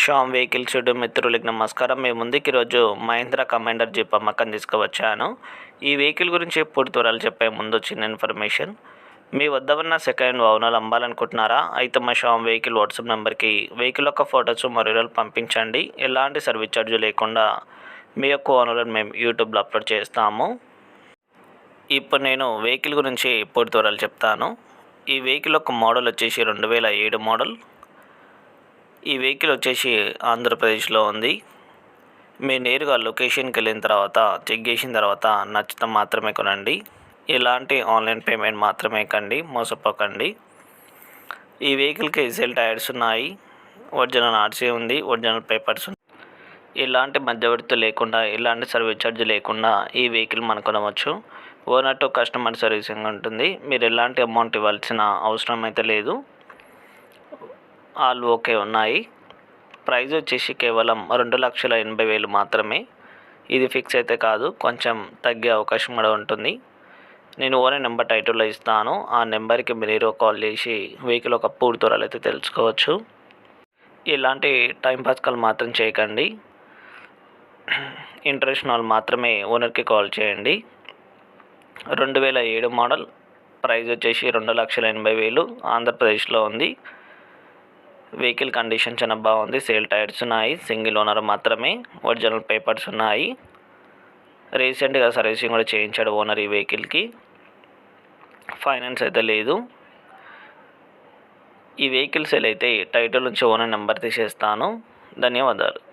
Sam vehicle shed మిత్రులకి నమస్కారం. మేము ముందుకి ఈరోజు మహేంద్ర కమాండర్ జీప్ అమ్మకం తీసుకువచ్చాను. ఈ వెహికల్ గురించి పూర్తి వివరాలు చెప్పే ముందు చిన్న ఇన్ఫర్మేషన్. మీ వద్ద ఉన్న సెకండ్ వాహనాలు అమ్మాలనుకుంటున్నారా? అయితే మా షామ్ వెహికల్ వాట్సాప్ నెంబర్కి వెహికల్ యొక్క ఫొటోస్ మరియు పంపించండి. ఎలాంటి సర్వీస్ ఛార్జ్ లేకుండా మీ యొక్క ఓనర్లను మేము యూట్యూబ్లో అప్లోడ్ చేస్తాము. ఇప్పుడు నేను వెహికల్ గురించి పూర్తి వివరాలు చెప్తాను. ఈ వెహికల్ యొక్క మోడల్ వచ్చేసి రెండు వేల ఏడు మోడల్. ఈ వెహికల్ వచ్చేసి ఆంధ్రప్రదేశ్లో ఉంది. మీరు నేరుగా లొకేషన్కి వెళ్ళిన తర్వాత చెక్ చేసిన తర్వాత నచ్చితే మాత్రమే కొనండి. ఎలాంటి ఆన్లైన్ పేమెంట్ మాత్రమే కండి మోసపోకండి. ఈ వెహికల్కి సెల్ టైర్స్ ఉన్నాయి ఒరిజినల్ ఆర్సీ ఉంది ఒరిజినల్ పేపర్స్ ఉన్నాయి ఎలాంటి మధ్యవర్తి లేకుండా ఎలాంటి సర్వీస్ ఛార్జ్ లేకుండా ఈ వెహికల్ మనం కొనవచ్చు. ఓనర్ టు కస్టమర్ సర్వీసింగ్ ఉంటుంది. మీరు ఎలాంటి అమౌంట్ ఇవ్వాల్సిన అవసరం అయితే లేదు. ఆల్ ఓకే ఉన్నాయి. ప్రైజ్ వచ్చేసి కేవలం రెండు లక్షల ఎనభై వేలు మాత్రమే. ఇది ఫిక్స్ అయితే కాదు కొంచెం తగ్గే అవకాశం కూడా ఉంటుంది. నేను ఓనర్ నెంబర్ టైటిల్లో ఇస్తాను. ఆ నెంబర్కి మీరు కాల్ చేసి వెహికల్ ఒక పూర్తి ధరలు అయితే తెలుసుకోవచ్చు. ఇలాంటి టైంపాస్ కాల్ మాత్రం చేయకండి. ఇంట్రెస్ట్ వాళ్ళు మాత్రమే ఓనర్కి కాల్ చేయండి. రెండు వేల ఏడు మోడల్ ప్రైస్ వచ్చేసి రెండు లక్షల ఎనభై వేలు ఆంధ్రప్రదేశ్లో ఉంది. వెహికల్ కండిషన్ చాలా బాగుంది. సేల్ టైర్స్ ఉన్నాయి. సింగిల్ ఓనర్ మాత్రమే. ఒరిజినల్ పేపర్స్ ఉన్నాయి. రీసెంట్గా సర్వీసింగ్ కూడా చేయించాడు ఓనర్ ఈ వెహికల్కి ఫైనాన్స్ అయితే లేదు. ఈ వెహికల్ సేల్ అయితే టైటిల్ నుంచి ఓనర్ నెంబర్ తీసేస్తాను. ధన్యవాదాలు.